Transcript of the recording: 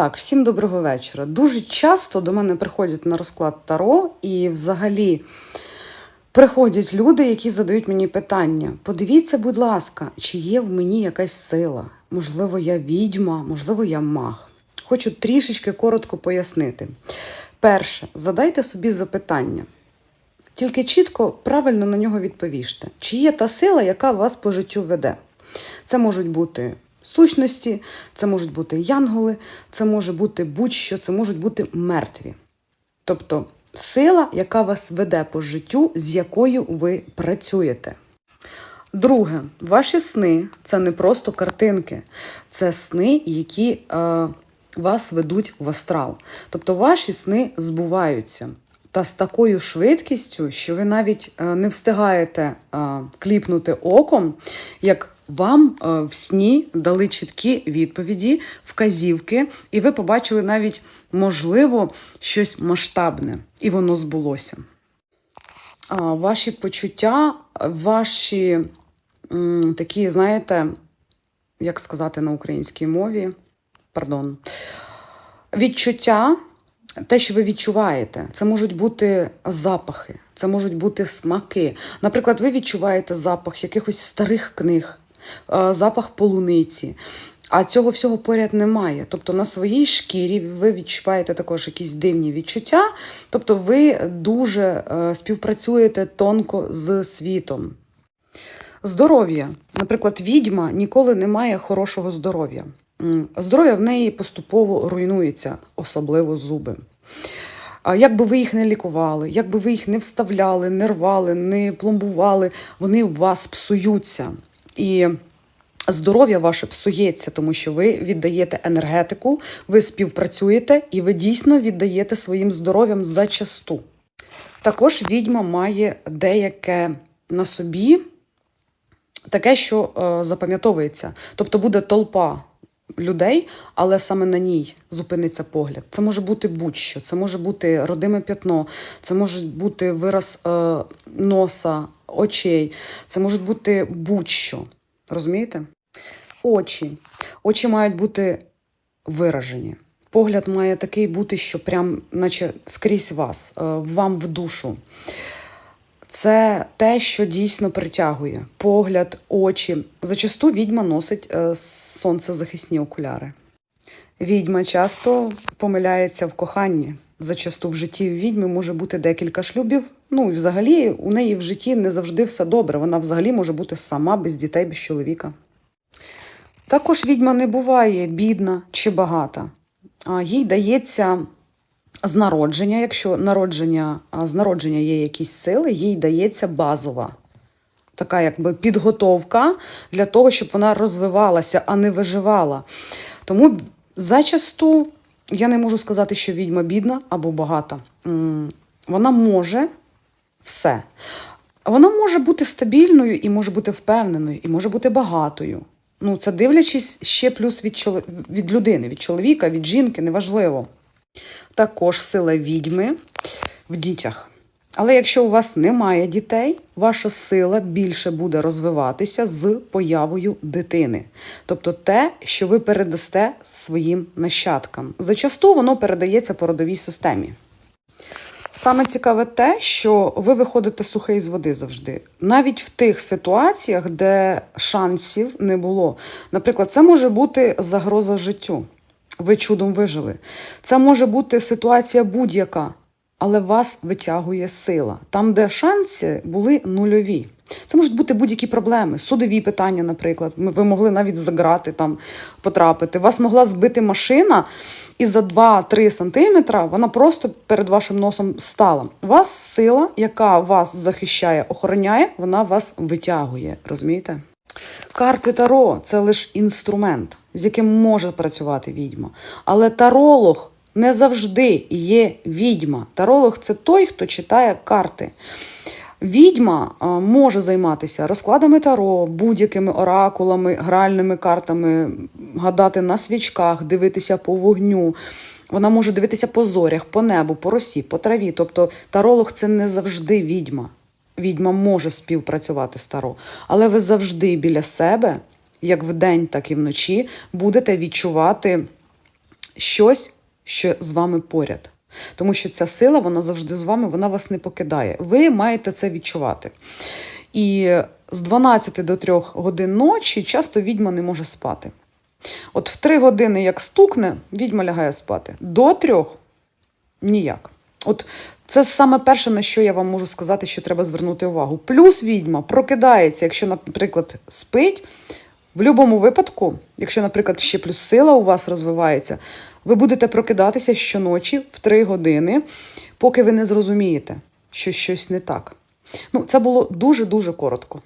Так, всім доброго вечора. Дуже часто до мене приходять на розклад Таро, і взагалі приходять люди, які задають мені питання: подивіться, будь ласка, чи є в мені якась сила? Можливо, я відьма, можливо, я маг. Хочу трішечки коротко пояснити. Перше, задайте собі запитання. Тільки чітко, правильно на нього відповіжте. Чи є та сила, яка вас по життю веде? Це можуть бути сущності, це можуть бути янголи, це може бути будь-що, це можуть бути мертві. Тобто сила, яка вас веде по життю, з якою ви працюєте. Друге, ваші сни це не просто картинки, це сни, які е, вас ведуть в астрал. Тобто ваші сни збуваються. Та з такою швидкістю, що ви навіть е, не встигаєте е, кліпнути оком, як вам е, в сні дали чіткі відповіді, вказівки, і ви побачили навіть, можливо, щось масштабне, і воно збулося. Ваші почуття, ваші такі, знаєте, як сказати на українській мові, пардон, відчуття, те, що ви відчуваєте, це можуть бути запахи, це можуть бути смаки. Наприклад, ви відчуваєте запах якихось старих книг, запах полуниці. А цього всього поряд немає. Тобто на своїй шкірі ви відчуваєте також якісь дивні відчуття. Тобто ви дуже е, співпрацюєте тонко з світом. Здоров'я. Наприклад, відьма ніколи не має хорошого здоров'я. Здоров'я в неї поступово руйнується, особливо зуби. А Як би ви їх не лікували, як би ви їх не вставляли, не рвали, не пломбували, вони у вас псуються. І здоров'я ваше псується, тому що ви віддаєте енергетику, ви співпрацюєте і ви дійсно віддаєте своїм здоров'ям зачасту. Також відьма має деяке на собі, таке, що е, запам'ятовується. Тобто буде толпа людей, але саме на ній зупиниться погляд. Це може бути будь-що, це може бути родиме п'ятно, це може бути вираз е, носа, очей, це може бути будь-що. Розумієте? Очі. Очі мають бути виражені. Погляд має такий бути, що прям, наче скрізь вас, е, вам в душу. Це те, що дійсно притягує погляд, очі. Зачасту відьма носить е, сонцезахисні окуляри. Відьма часто помиляється в коханні. Зачасту в житті відьми може бути декілька шлюбів. Ну і взагалі у неї в житті не завжди все добре. Вона взагалі може бути сама без дітей, без чоловіка. Також відьма не буває бідна чи багата. Їй дається з народження, якщо народження, з народження є якісь сили, їй дається базова. Така якби підготовка для того, щоб вона розвивалася, а не виживала. Тому зачасту я не можу сказати, що відьма бідна або багата. Вона може все. Вона може бути стабільною і може бути впевненою, і може бути багатою. Ну, це дивлячись ще плюс від, чоло- від людини, від чоловіка, від жінки, неважливо. Також сила відьми в дітях. Але якщо у вас немає дітей, ваша сила більше буде розвиватися з появою дитини. Тобто те, що ви передасте своїм нащадкам. Зачасту воно передається по родовій системі. Саме цікаве те, що ви виходите сухий з води завжди, навіть в тих ситуаціях, де шансів не було. Наприклад, це може бути загроза життю. Ви чудом вижили. Це може бути ситуація будь-яка, але вас витягує сила. Там, де шанси були нульові. Це можуть бути будь-які проблеми, судові питання, наприклад. Ви могли навіть за грати там потрапити. Вас могла збити машина, і за 2-3 сантиметра вона просто перед вашим носом стала. У вас сила, яка вас захищає, охороняє, вона вас витягує. Розумієте? Карти Таро це лише інструмент, з яким може працювати відьма. Але таролог не завжди є відьма. Таролог це той, хто читає карти. Відьма може займатися розкладами таро, будь-якими оракулами, гральними картами, гадати на свічках, дивитися по вогню. Вона може дивитися по зорях, по небу, по росі, по траві. Тобто таролог це не завжди відьма. Відьма може співпрацювати з таро, але ви завжди біля себе, як вдень, так і вночі, будете відчувати щось, що з вами поряд. Тому що ця сила, вона завжди з вами, вона вас не покидає. Ви маєте це відчувати. І з 12 до 3 годин ночі часто відьма не може спати. От в 3 години, як стукне, відьма лягає спати. До 3 ніяк. От це саме перше, на що я вам можу сказати, що треба звернути увагу. Плюс відьма прокидається, якщо, наприклад, спить. В будь-якому випадку, якщо, наприклад, ще плюс сила у вас розвивається, ви будете прокидатися щоночі в 3 години, поки ви не зрозумієте, що щось не так. Ну, це було дуже-дуже коротко.